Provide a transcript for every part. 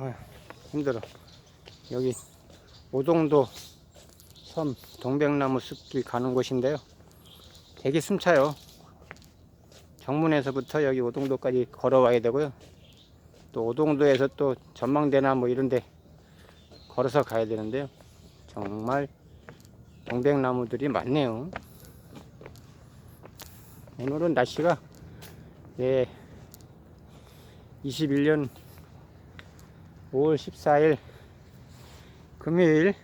아휴, 힘들어. 여기 오동도 섬 동백나무 숲길 가는 곳인데요. 되게 숨차요. 정문에서부터 여기 오동도까지 걸어와야 되고요. 또 오동도에서 또 전망대나 뭐 이런데 걸어서 가야 되는데요. 정말 동백나무들이 많네요. 오늘은 날씨가 예, 21년 5월 14일 금요일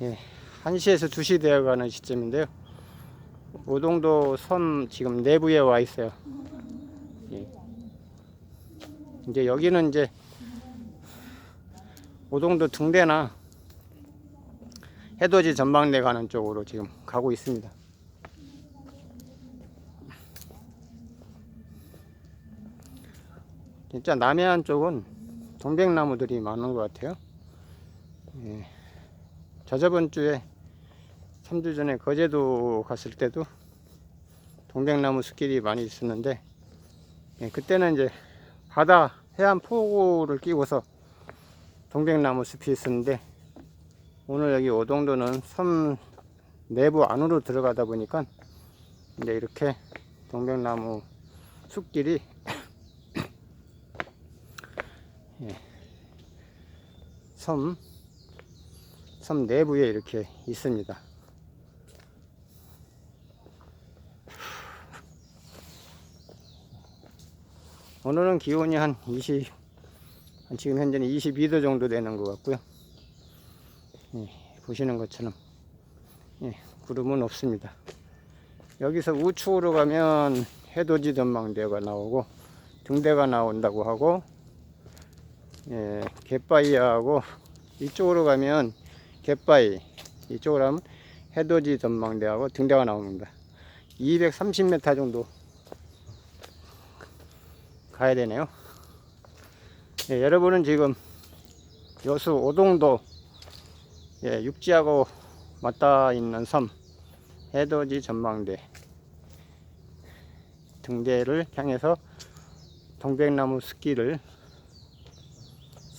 예, 1시에서 2시 되어가는 시점인데요. 오동도 섬 지금 내부에 와 있어요. 예. 이제 여기는 이제 오동도 등대나 해돋이 전망대 가는 쪽으로 지금 가고 있습니다. 진짜 남해안 쪽은 동백나무들이 많은 것 같아요. 예. 저저번 주에 3주 전에 거제도 갔을 때도 동백나무 숲길이 많이 있었는데 예, 그때는 이제 바다 해안 포구를 끼고서 동백나무 숲이 있었는데 오늘 여기 오동도는 섬 내부 안으로 들어가다 보니까 이제 이렇게 동백나무 숲길이 예, 섬, 섬 내부에 이렇게 있습니다. 오늘은 기온이 한 20, 한 지금 현재는 22도 정도 되는 것 같고요. 예, 보시는 것처럼 예, 구름은 없습니다. 여기서 우측으로 가면 해돋이 전망대가 나오고 등대가 나온다고 하고 예, 갯바위하고 이쪽으로 가면 갯바위 이쪽으로 하면 해돋이 전망대하고 등대가 나옵니다. 230m 정도 가야 되네요. 예, 여러분은 지금 여수 오동도 예, 육지하고 맞닿아 있는 섬 해돋이 전망대 등대를 향해서 동백나무 숲길을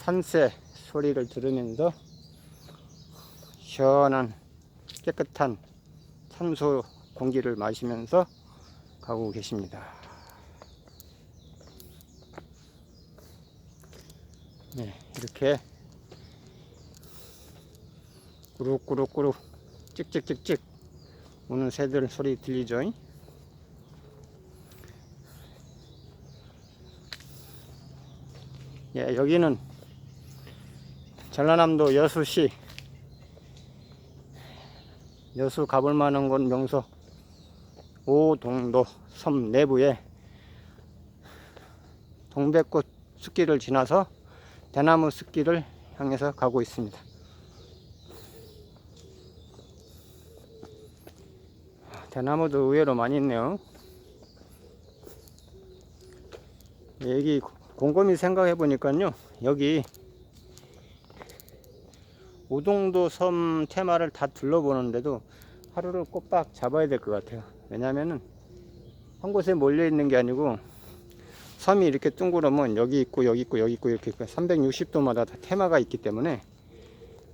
산새 소리를 들으면서 시원한 깨끗한 산소 공기를 마시면서 가고 계십니다. 네, 이렇게 꾸룩꾸룩꾸룩 찍찍찍찍 우는 새들 소리 들리죠? 예, 여기는 전라남도 여수시 여수 가볼 만한 곳 명소 오동도 섬 내부에 동백꽃 숲길을 지나서 대나무 숲길을 향해서 가고 있습니다. 대나무도 의외로 많이 있네요. 여기 곰곰이 생각해 보니까요. 여기 오동도 섬 테마를 다 둘러보는데도 하루를 꼬박 잡아야 될 것 같아요. 왜냐면은 한 곳에 몰려 있는 게 아니고 섬이 이렇게 둥그러면 여기 있고 여기 있고 여기 있고 이렇게 360도마다 다 테마가 있기 때문에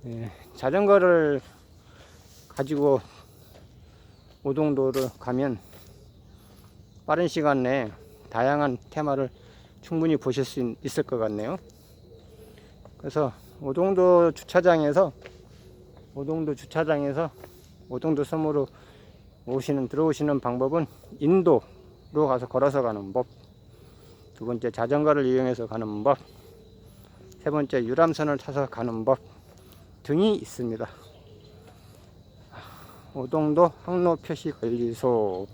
예, 자전거를 가지고 오동도를 가면 빠른 시간 내에 다양한 테마를 충분히 보실 수 있을 것 같네요. 그래서 오동도 주차장에서 오동도 주차장에서 오동도 섬으로 오시는 들어오시는 방법은 인도로 가서 걸어서 가는 법. 두 번째 자전거를 이용해서 가는 법. 세 번째 유람선을 타서 가는 법 등이 있습니다. 오동도 항로 표시 관리소.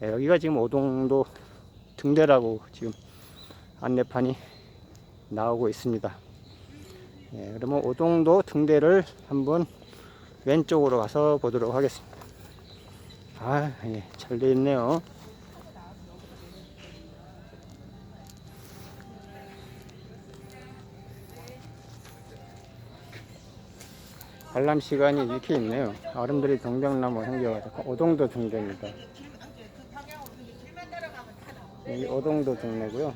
네, 여기가 지금 오동도 등대라고 지금 안내판이 나오고 있습니다. 예, 그러면 오동도 등대를 한번 왼쪽으로 가서 보도록 하겠습니다. 아, 예, 잘돼 있네요. 관람 시간이 이렇게 있네요. 아름드리 동백나무 향기가지고 오동도 등대입니다. 여기 오동도 등대고요.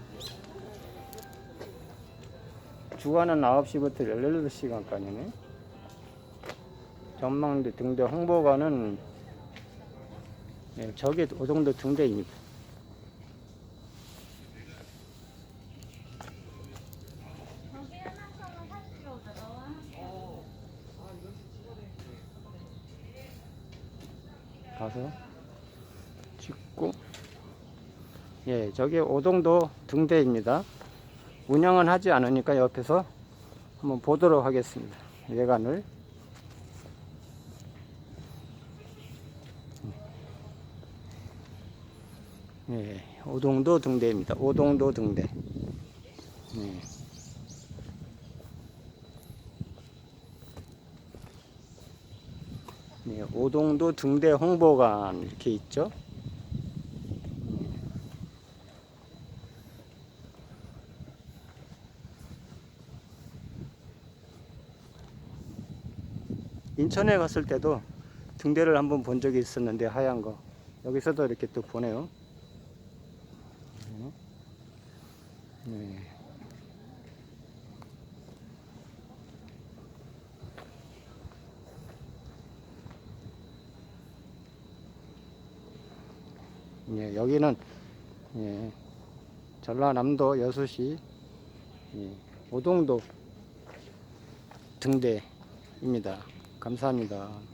주간은 9시부터 18시간까지네. 전망대 등대 홍보관은 예, 저게 오정도 등대입니다. 가서 찍고 예 저게 오동도 등대입니다 운영은 하지 않으니까 옆에서 한번 보도록 하겠습니다 외관을 예 오동도 등대입니다 오동도 등대 예. 네, 오동도 등대 홍보관 이렇게 있죠. 인천에 갔을 때도 등대를 한번 본 적이 있었는데 하얀 거 여기서도 이렇게 또 보네요. 네. 예, 여기는 예, 전라남도 여수시 예, 오동도 등대입니다. 감사합니다.